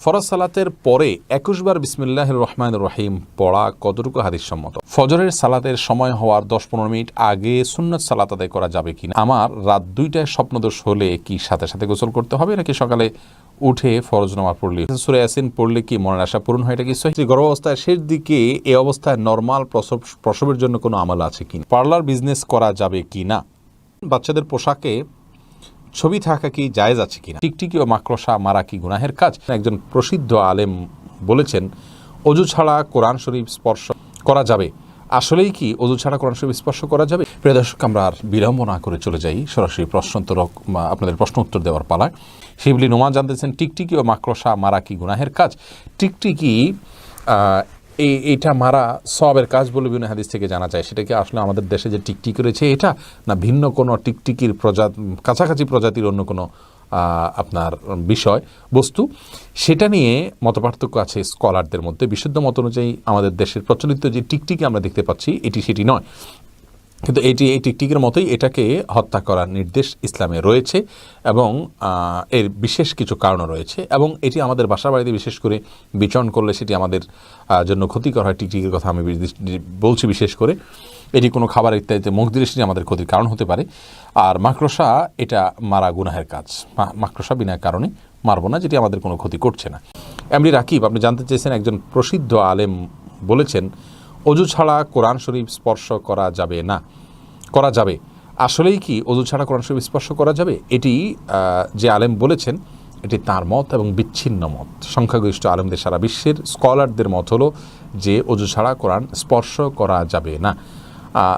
ফরজ সালাতের পরে একুশবার বিসমিল্লাহ রহমান রহিম পড়া কতটুকু হাদিস সম্মত ফজরের সালাতের সময় হওয়ার দশ পনেরো মিনিট আগে সুন্নত সালাত আদায় করা যাবে কিনা? আমার রাত দুইটায় স্বপ্নদোষ হলে কি সাথে সাথে গোসল করতে হবে নাকি সকালে উঠে ফরজ নামা পড়লে? সুরে ইয়াসিন পড়লে কি মনের আশা পূরণ হয় এটা কি সহি? গর্ভ অবস্থায় শেষ দিকে এই অবস্থায় নর্মাল প্রসব প্রসবের জন্য কোনো আমল আছে কি পার্লার বিজনেস করা যাবে কি না বাচ্চাদের পোশাকে ছবি থাকা কি জায়েজ আছে কিনা? টিকটিকি ও মাকড়সা মারা কি গুনাহের কাজ? একজন প্রসিদ্ধ আলেম বলেছেন, অজু ছাড়া কোরআন শরীফ স্পর্শ করা যাবে। আসলেই কি অজু ছাড়া কোরআন শরীফ স্পর্শ করা যাবে? প্রিয় দর্শক, আমরা আর বিলম্ব না করে চলে যাই সরাসরি প্রশ্নোত্তর আপনাদের প্রশ্ন উত্তর দেওয়ার পালায়। শিবলি নোমান জানতেছেন, টিকটিকি ও মাকড়সা মারা কি গুনাহের কাজ? টিকটিকি এই এটা মারা সবের কাজ বলে বিভিন্ন হাদিস থেকে জানা যায়। সেটাকে আসলে আমাদের দেশে যে টিকটিকি রয়েছে এটা, না ভিন্ন কোনো টিকটিকির প্রজাত কাছাকাছি প্রজাতির অন্য কোনো আপনার বিষয়, বস্তু? সেটা নিয়ে মতপার্থক্য আছে স্কলারদের মধ্যে। বিশুদ্ধ মত অনুযায়ী আমাদের দেশের প্রচলিত যে টিকটিকি আমরা দেখতে পাচ্ছি, এটি সেটি নয়। কিন্তু এটি এই টিকটিকের মতোই এটাকে হত্যা করার নির্দেশ ইসলামে রয়েছে এবং এর বিশেষ কিছু কারণ রয়েছে এবং এটি আমাদের বাসা বাড়িতে বিশেষ করে বিচরণ করলে সেটি আমাদের জন্য ক্ষতিকর হয়। টিকটিকের কথা আমি বলছি বিশেষ করে। এটি কোনো খাবার ইত্যাদিতে মুখ দিলে সেটি আমাদের ক্ষতির কারণ হতে পারে। আর মাকড়সা, এটা মারা গুনাহের কাজ। মাকড়সা বিনা কারণে মারবো না, যেটি আমাদের কোনো ক্ষতি করছে না। এমনি রাকিব, আপনি জানতে চেয়েছেন একজন প্রসিদ্ধ আলেম বলেছেন অজু ছাড়া কোরআন শরীফ স্পর্শ করা যাবে না। করা যাবে। আসলেই কি অজু ছাড়া কোরআন শরীফ স্পর্শ করা যাবে? এটি যে আলেম বলেছেন, এটি তার মত এবং বিচ্ছিন্ন মত। সংখ্যাগরিষ্ঠ আলেমদের সারা বিশ্বের স্কলারদের মত হলো যে অজু ছাড়া কোরআন স্পর্শ করা যাবে না।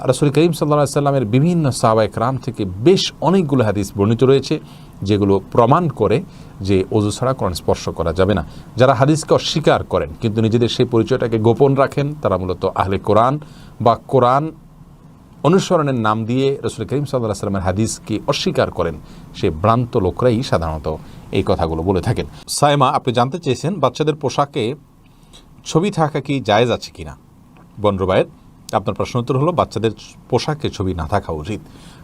রসুল করিম সাল্লা সাল্লামের বিভিন্ন সাহাবায়ক রাম থেকে বেশ অনেকগুলো হাদিস বর্ণিত রয়েছে। যেগুলো প্রমাণ করে যে অজু ছাড়া কোরআন স্পর্শ করা যাবে না। যারা হাদিসকে অস্বীকার করেন, কিন্তু নিজেদের সেই পরিচয়টাকে গোপন রাখেন, তারা মূলত আহলে কোরআন বা কোরআন অনুসরণের নাম দিয়ে রসুল করিম সাল্লাহ সাল্লামের হাদিসকে অস্বীকার করেন, সে ভ্রান্ত লোকরাই সাধারণত এই কথাগুলো বলে থাকেন। সাইমা, আপনি জানতে চেয়েছেন বাচ্চাদের পোশাকে ছবি থাকা কি জায়েজ আছে কিনা? বনরুবায়ের আপনার প্রশ্ন উত্তর হলো, বাচ্চাদের পোশাকে ছবি না থাকা উচিত।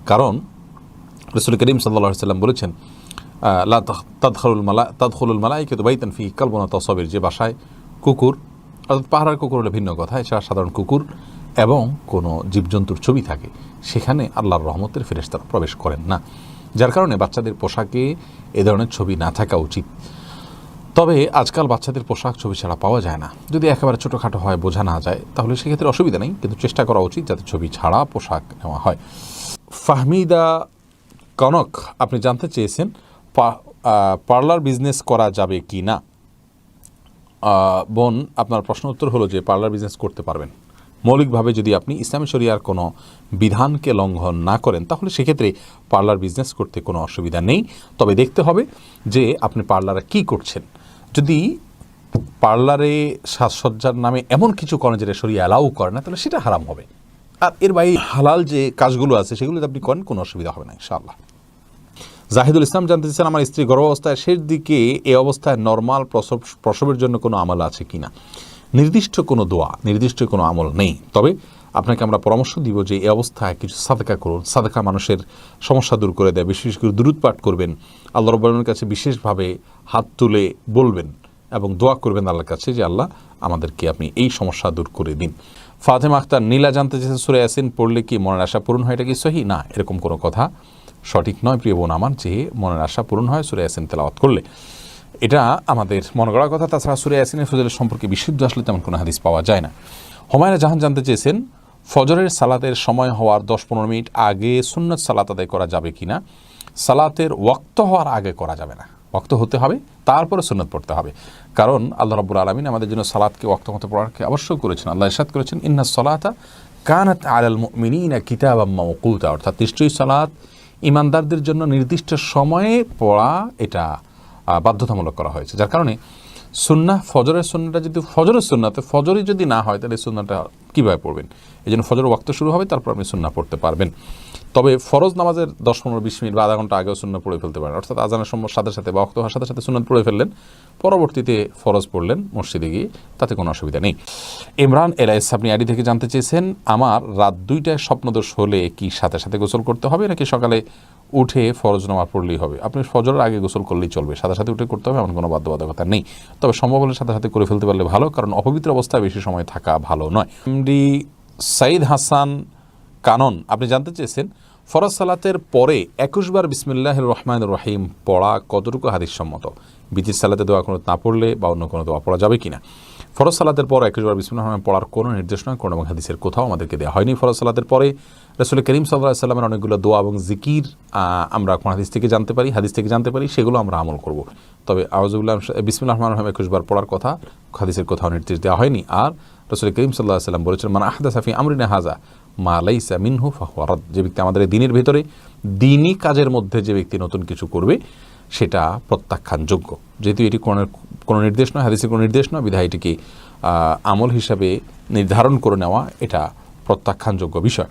কারণ রসুল করিম সাল্লা সাল্লাম বলেছেন লা মালা তাদখলুল মালাইকে তো বাইতান ফি কালবনা তসবির যে বাসায় কুকুর, অর্থাৎ পাহাড়ের কুকুর হলে ভিন্ন কথা, এছাড়া সাধারণ কুকুর এবং কোনো জীবজন্তুর ছবি থাকে, সেখানে আল্লাহর রহমতের ফেরেশতারা প্রবেশ করেন না। যার কারণে বাচ্চাদের পোশাকে এ ধরনের ছবি না থাকা উচিত। তবে আজকাল বাচ্চাদের পোশাক ছবি ছাড়া পাওয়া যায় না। যদি একেবারে ছোটোখাটো হয়, বোঝা না যায়, তাহলে সেক্ষেত্রে অসুবিধা নেই, কিন্তু চেষ্টা করা উচিত যাতে ছবি ছাড়া পোশাক নেওয়া হয়। ফাহমিদা কনক, আপনি জানতে চেয়েছেন পার্লার বিজনেস করা যাবে কি না? বোন, আপনার প্রশ্ন উত্তর হলো যে পার্লার বিজনেস করতে পারবেন। মৌলিকভাবে যদি আপনি ইসলামী শরিয়ার কোনো বিধানকে লঙ্ঘন না করেন, তাহলে সেক্ষেত্রে পার্লার বিজনেস করতে কোনো অসুবিধা নেই। তবে দেখতে হবে যে আপনি পার্লারে কি করছেন। যদি পার্লারে সাজসজ্জার নামে এমন কিছু করেন যেটা শরীর অ্যালাউ করে না, তাহলে সেটা হারাম হবে। আর এর বাইরে হালাল যে কাজগুলো আছে, সেগুলো আপনি করেন, কোনো অসুবিধা হবে না, ইনশাআল্লাহ। জাহিদুল ইসলাম জানতে চান আমার স্ত্রী গর্ভ অবস্থায় শেষ দিকে এই অবস্থায় নর্মাল প্রসব প্রসবের জন্য কোনো আমল আছে কিনা? নির্দিষ্ট কোনো দোয়া, নির্দিষ্ট কোনো আমল নেই। তবে আপনাকে আমরা পরামর্শ দিব যে এই অবস্থায় কিছু সাদাকা করুন। সাদাকা মানুষের সমস্যা দূর করে দেয়। বিশেষ করে দূরত পাঠ করবেন। আল্লাহ রব্বানের কাছে বিশেষভাবে হাত তুলে বলবেন এবং দোয়া করবেন আল্লাহর কাছে যে, আল্লাহ, আমাদেরকে আপনি এই সমস্যা দূর করে দিন। ফাতেমা আখতার নীলা জানতে চেয়েছেন, সুরে ইয়াসিন পড়লে কি মনের আশা পূরণ হয়? এটা কি সহি? না, এরকম কোনো কথা সঠিক নয়, প্রিয় বোন, আমার যে মনের আশা পূরণ হয় সুরে ইয়াসিন তেলাওয়াত করলে। এটা আমাদের মনে করার কথা, তাছাড়া সুরে ইয়াসিনের ফজলের সম্পর্কে বিশুদ্ধ আসলে তেমন কোনো হাদিস পাওয়া যায় না। হুমায়ুনা জাহান জানতে চেয়েছেন, ফজরের সালাতের সময় হওয়ার দশ পনেরো মিনিট আগে সুন্নত সালাত আদায় করা যাবে কিনা? সালাতের ওয়াক্ত হওয়ার আগে করা যাবে না। ওয়াক্ত হতে হবে, তারপরে সুন্নত পড়তে হবে। কারণ আল্লাহ রাব্বুল আলমিন আমাদের জন্য সালাদকে ওয়াক্ত মতো পড়াকে অবশ্যই করেছেন। আল্লাহ ইরশাদ করেছেন ইন্না সলাতা কানাত আলাল মুমিনিনা কিতাবাম মাওকুতা। অর্থাৎ নিশ্চয়ই সালাত ইমানদারদের জন্য নির্দিষ্ট সময়ে পড়া এটা বাধ্যতামূলক করা হয়েছে। যার কারণে সুন্না ফজরের সুন্নাটা যদি, ফজরের সুন্নাতে ফজরই যদি না হয়, তাহলে সুন্নাটা কীভাবে পড়বেন? এই জন্য ফজর ওয়াক্ত শুরু হবে, তারপর আপনি সুন্না পড়তে পারবেন। তবে ফরজ নামাজের দশ পনেরো, বিশ মিনিট বা আধা ঘণ্টা আগেও সুন্না পড়ে ফেলতে পারেন। অর্থাৎ আজানের সময় সাথে সাথে বা ওয়াক্ত হওয়ার সাথে সাথে সুন্নত পড়ে ফেললেন, পরবর্তীতে ফরজ পড়লেন মসজিদে গিয়ে, তাতে কোনো অসুবিধা নেই। ইমরান এলাইস আপনি আইডি থেকে জানতে চেয়েছেন, আমার রাত দুইটায় স্বপ্নদোষ হলে কি সাথে সাথে গোসল করতে হবে, নাকি সকালে উঠে ফরজ নামাজ পড়লেই হবে। আপনি ফজরের আগে গোসল করলেই চলবে, সাথে সাথে উঠে করতে হবে, এমন কোনো বাধ্যবাধকতা নেই। তবে সম্ভব হলে সাথে সাথে করে ফেলতে পারলে ভালো, কারণ অপবিত্র অবস্থায় বেশি সময় থাকা ভালো নয়। এমডি সাইদ হাসান কানন, আপনি জানতে চেয়েছেন, ফরজ সালাতের পরে একুশবার বিসমিল্লাহ রহমান রহিম পড়া কতটুকু হাদিস সম্মত বিচির সালাতে দোয়া কোনো না পড়লে বা অন্য কোনো দোয়া পড়া যাবে কিনা? ফরজ সালাতের পর একুশবার বিসমুল্লাহ রহমান পড়ার কোনো নির্দেশ নয় কোনো এবং হাদিসের কোথাও আমাদেরকে দেওয়া হয়নি ফরজ সালাতের পরে। রসুল করিম সাল্লাহ সাল্লামের অনেকগুলো দোয়া এবং জিকির আমরা কোন হাদিস থেকে জানতে পারি, হাদিস থেকে জানতে পারি, সেগুলো আমরা আমল করব। তবে আওয়াজুল্লাহ বিসমুল্লাহ রহমান রহমান একুশবার পড়ার কথা, হাদিসের কোথাও নির্দেশ দেওয়া হয়নি। আর রসুল করিম সাল্লাহ সাল্লাম বলেছেন মানে আহদা সাফি আমরিনা হাজা মা লাইসা মিনহু ফাহুয়ারদ যে ব্যক্তি আমাদের দিনের ভেতরে দিনই কাজের মধ্যে যে ব্যক্তি নতুন কিছু করবে, সেটা প্রত্যাখ্যানযোগ্য। যেহেতু এটি কোনো কোনো নির্দেশ নয়, হাদিসের কোনো নির্দেশ নয়, বিধায় এটিকে আমল হিসাবে নির্ধারণ করে নেওয়া এটা প্রত্যাখ্যানযোগ্য বিষয়।